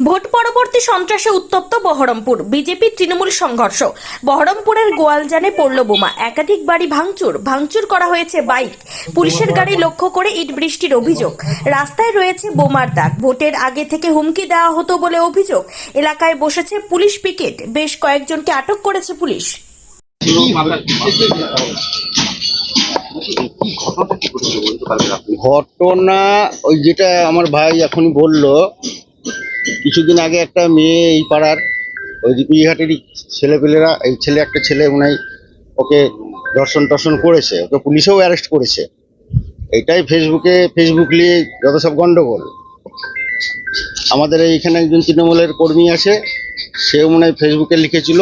Vote পরবর্তী সন্ত্রাসে উত্তপ্ত Baharampur. BJP Trinamool সংঘর্ষ। বহরমপুরের গোয়ালজানে পড়ল বোমা। একাধিক বাড়ি ভাঙচুর। ভাঙচুর করা হয়েছে বাইক। পুলিশের গাড়ি লক্ষ্য করে ইট বৃষ্টির অভিযোগ। রাস্তায় রয়েছে বোমার দাগ। ভোটের আগে থেকে হুমকি দেওয়া হতো বলে অভিযোগ। এলাকায় বসেছে পুলিশ পিকেট। বেশ কয়েকজনকে আটক করেছে পুলিশ। ঘটনা ওই যেটা আমার ভাই এখন বলল কিছুদিন আগে একটা মেয়ে এই পাড়ার ওই দিপিঘাটেরই ছেলেপেলেরা, এই ছেলে একটা ছেলে মনে ওকে দর্শন টর্শন করেছে, ওকে পুলিশেও অ্যারেস্ট করেছে। এটাই ফেসবুকে, ফেসবুক নিয়ে যত সব গন্ডগোল। আমাদের এইখানে একজন তৃণমূলের কর্মী আছে, সেও মনে হয় ফেসবুকে লিখেছিল,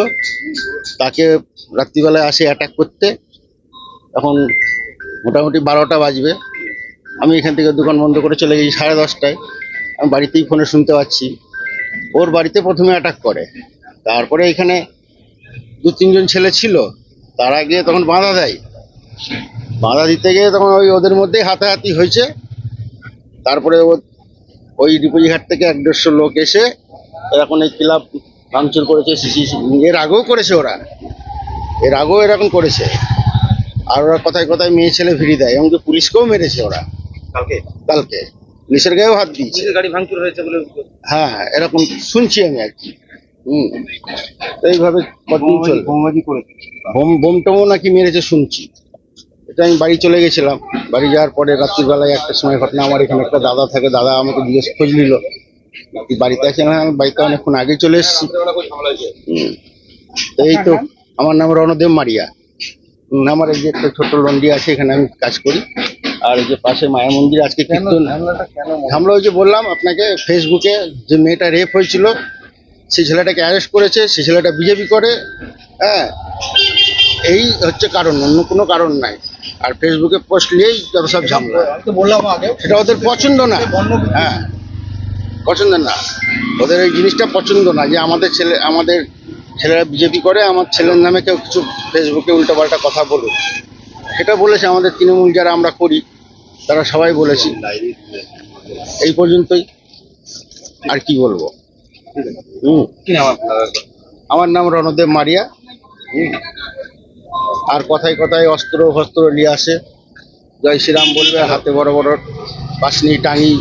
তাকে রাত্রিবেলায় আসে অ্যাটাক করতে। এখন মোটামুটি বারোটা বাজবে। আমি এখান থেকে দোকান বন্ধ করে চলে গেছি সাড়ে দশটায়। আমি বাড়িতেই ফোনে শুনতে পাচ্ছি। ওর বাড়িতে প্রথমে অ্যাটাক করে। তারপরে এখানে দু তিনজন ছেলে ছিল তারা গিয়ে তখন বাধা দেয়। বাধা দিতে গিয়ে তখন ওই ওদের মধ্যেই হাতাহাতি হয়েছে। তারপরে ও- ওই ডিপোজিঘাট থেকে এক দেড়শো লোক এসে এখন এই ক্লাব ভাঙচুর করেছে এর আগেও করেছে ওরা। এর আগেও এরকম করেছে। আর ওরা কথায় কথায় মেয়ে ছেলে ফিরি দেয় এমনকি পুলিশকেও মেরেছে ওরা। কালকে? কালকে। পুলিশের গায়েও হাত দিয়েছে। গাড়ি ভাঙচুর হয়েছে বলে হ্যাঁ এরকম শুনছি আমি আর কি। হুম এইভাবে কতদিন বোমাবাজি বোম বোম টোমও নাকি মেরেছে শুনছি। এটা আমি বাড়ি চলে গেছিলাম। বাড়ি যাওয়ার পরে রাত্রিবেলায় একটা সময় ঘটনা আমার এখানে একটা দাদা থাকে দাদা আমাকে জিজ্ঞেস খোঁজ নিল বাড়িতে আছি? না আমি বাড়িতে অনেকক্ষণ আগে চলে এসেছি। এই তো আমার নাম রণদেব মারিয়া। আমার এই যে একটা ছোট্ট লন্ডি আছে এখানে আমি কাজ করি। আর এই যে পাশে মায়া মন্দির আজকে কীর্তন। হামলা ওই যে বললাম আপনাকে ফেসবুকে যে মেয়েটা রেপ হয়েছিল সেই ছেলেটাকে অ্যারেস্ট করেছে সেই ছেলেটা বিজেপি করে হ্যাঁ? এই হচ্ছে কারণ অন্য কোনো কারণ নাই। আর ফেসবুকে পোস্ট নিয়েই যত সব ঝামেলা। বললাম আগে। সেটা ওদের পছন্দ না। হ্যাঁ। পছন্দ না। ওদের এই জিনিসটা পছন্দ না যে আমাদের ছেলে আমাদের ছেলেরা বিজেপি করে আমার ছেলের নামে কেউ কিছু ফেসবুকে উল্টোপাল্টা কথা বলুক। সেটা বলেছে আমাদের তৃণমূল যারা আমরা করি। তারা সবাই বলেছি। এই পর্যন্তই। আর কি বলব? হুম। আমার নাম রণদেব মারিয়া। আর কথায় কথায় অস্ত্র ফস্ত্র নিয়ে আসে। জয় শ্রীরাম বলবে হাতে বড় বড় পাশনি টাঙি।